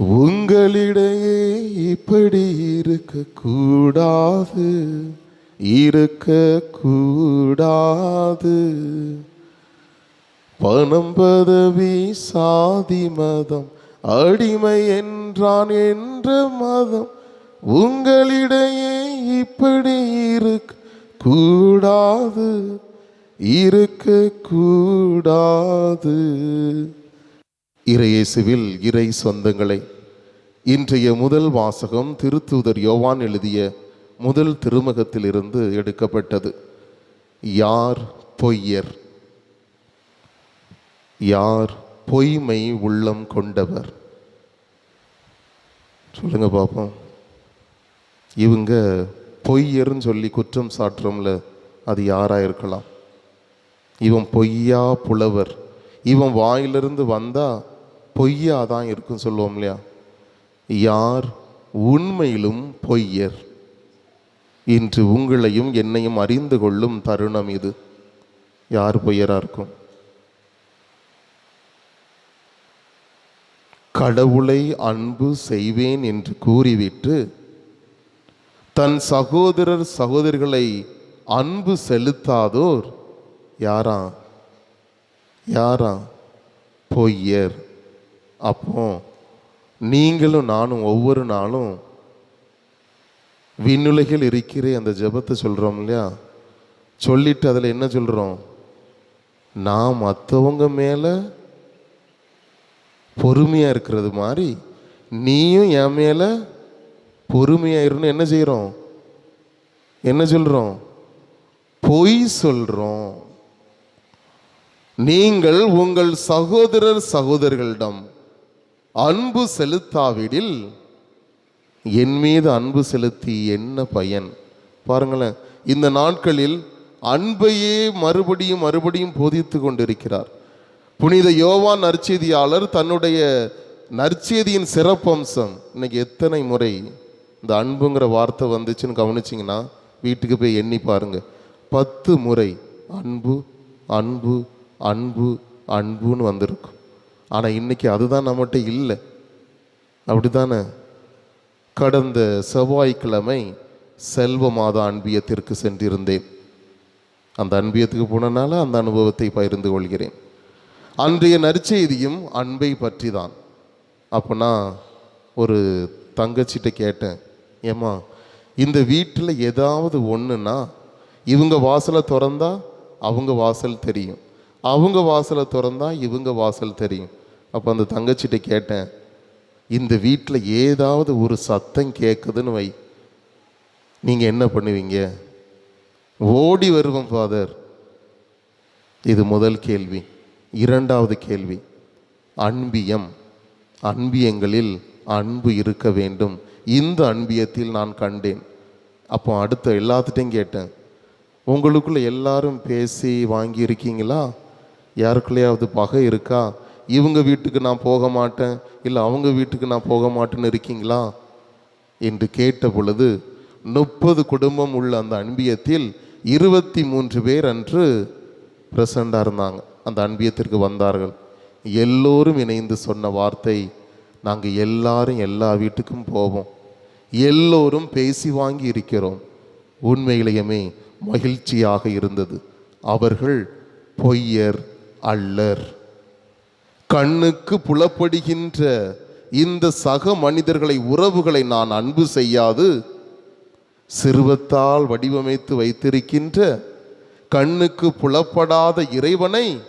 உங்களிடையே இப்படி இருக்க கூடாது இருக்க கூடாது பணம் பதவி சாதி மதம் அடிமை என்றான் என்ற மதம் உங்களிடையே இப்படி இருக்க கூடாது இருக்க கூடாது இறையேசுவில் இறை சொந்தங்களை. இன்றைய முதல் வாசகம் திருத்தூதர் யோவான் எழுதிய முதல் திருமகத்திலிருந்து எடுக்கப்பட்டது. யார் பொய்யர்? யார் பொய்மை உள்ளம் கொண்டவர்? சொல்லுங்க பாப்போம். இவங்க பொய்யர்னு சொல்லி குற்றம் சாட்டுறோம்ல அது யாராக இருக்கலாம்? இவன் பொய்யா புலவர். இவன் வாயிலிருந்து வந்தா பொய்யா தான் இருக்கும் சொல்லுவோம் இல்லையா? யார் உண்மையிலும் பொய்யர். இன்று உங்களையும் என்னையும் அறிந்து கொள்ளும் தருணம் இது. யார் பொய்யராக இருக்கும்? கடவுளை அன்பு செய்வேன் என்று கூறிவிட்டு தன் சகோதரர் சகோதரிகளை அன்பு செலுத்தாதோர் யாரா? யாரா? பொய்யர். அப்போ நீங்களும் நானும் ஒவ்வொரு நாளும் விண்ணுலகில் இருக்கிற அந்த ஜெபத்தை சொல்கிறோம் இல்லையா? சொல்லிட்டு அதில் என்ன சொல்கிறோம் நான் மற்றவங்க மேலே பொறுமையாக இருக்கிறது மாதிரி நீயும் என் மேலே பொறுமையாக என்ன செய்கிறோம் என்ன சொல்கிறோம் பொய் சொல்கிறோம் நீங்கள் உங்கள் சகோதரர் சகோதரிகளிடம் அன்பு செலுத்தாவிடில் என் மீது அன்பு செலுத்தி என்ன பயன்? பாருங்களேன் இந்த நாட்களில் அன்பையே மறுபடியும் மறுபடியும் போதித்து கொண்டிருக்கிறார். புனித யோவான் நற்செய்தியாளர் தன்னுடைய நற்செய்தியின் சிறப்பம்சம் இன்னைக்கு எத்தனை முறை இந்த அன்புங்கிற வார்த்தை வந்துச்சுன்னு கவனிச்சிங்கன்னா வீட்டுக்கு போய் எண்ணி பாருங்க. பத்து முறை அன்பு அன்பு அன்பு அன்புன்னு வந்திருக்கும். ஆனால் இன்றைக்கி அதுதான் நம்மகிட்ட இல்லை. அப்படி தானே கடந்த செவ்வாய்க்கிழமை செல்வ மாத அன்பியத்திற்கு சென்றிருந்தேன். அந்த அன்பியத்துக்கு போனனால அந்த அனுபவத்தை பகிர்ந்து கொள்கிறேன். அன்றைய நற்செய்தியும் அன்பை பற்றி தான் அப்போ நான் ஒரு தங்கச்சிட்ட கேட்டேன் ஏம்மா இந்த வீட்டில் ஏதாவது ஒன்றுனா இவங்க வாசலை திறந்தா அவங்க வாசல் தெரியும். அவங்க வாசலை திறந்தா இவங்க வாசல் தெரியும். அப்போ அந்த தங்கச்சிட்ட கேட்டேன் இந்த வீட்டில் ஏதாவது ஒரு சத்தம் கேட்குதுன்னு வை. நீங்கள் என்ன பண்ணுவீங்க? ஓடி வருவோம் ஃபாதர் இது முதல் கேள்வி. இரண்டாவது கேள்வி. அன்பியம். அன்பியங்களில் அன்பு இருக்க வேண்டும். இந்த அன்பியத்தில் நான் கண்டேன். அப்போ அடுத்த எல்லாத்துட்டையும் கேட்டேன் உங்களுக்குள்ளே எல்லாரும் பேசி வாங்கியிருக்கீங்களா? யாருக்குள்ளேயாவது பகை இருக்கா? இவங்க வீட்டுக்கு நான் போக மாட்டேன் இல்லை அவங்க வீட்டுக்கு நான் போக மாட்டேன்னு இருக்கீங்களா? என்று கேட்ட பொழுது முப்பது குடும்பம் உள்ள அந்த அன்பியத்தில் இருபத்தி மூன்று பேர் அன்று பிரசண்டாக இருந்தாங்க. அந்த அன்பியத்திற்கு வந்தார்கள். எல்லோரும் இணைந்து சொன்ன வார்த்தை நாங்கள் எல்லாரும் எல்லா வீட்டுக்கும் போவோம். எல்லோரும் பேசி வாங்கி இருக்கிறோம். உண்மையிலேயுமே மகிழ்ச்சியாக இருந்தது. அவர்கள் பொய்யர் அல்லர். கண்ணுக்கு புலப்படுகின்ற இந்த சக மனிதர்களை உறவுகளை நான் அன்பு செய்யாது. சிறுவத்தால் வடிவமைத்து வைத்திருக்கின்ற கண்ணுக்கு புலப்படாத இறைவனை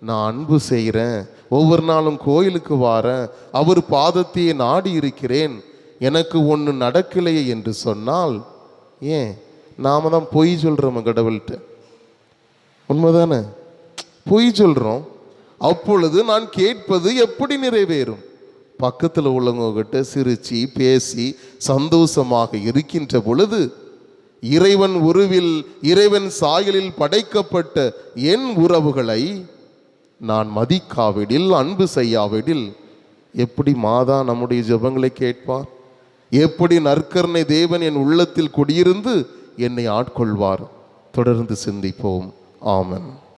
நான் அன்பு செய்கிறேன். ஒவ்வொரு நாளும் கோயிலுக்கு வாரேன். அவர் பாதத்தையே நாடி இருக்கிறேன். எனக்கு ஒன்று நடக்கலையே என்று சொன்னால் ஏன்? நாம தான் பொய் சொல்கிறோம் கடவுள்கிட்ட. உண்மைதானே? பொய் சொல்கிறோம் அப்பொழுது நான் கேட்பது எப்படி நிறைவேறும்? பக்கத்தில் உள்ளவங்ககிட்ட சிரிச்சு பேசி சந்தோஷமாக இருக்கின்ற பொழுது இறைவன் உருவில் இறைவன் சாயலில் படைக்கப்பட்ட என் உறவுகளை நான் மதிக்காவிடில் அன்பு செய்யாவிடில் எப்படி மாதா நம்முடைய ஜெபங்களை கேட்பார்? எப்படி நற்கருணை தேவன் என் உள்ளத்தில் குடியிருந்து என்னை ஆட்கொள்வார்? தொடர்ந்து சிந்திப்போம். ஆமன்.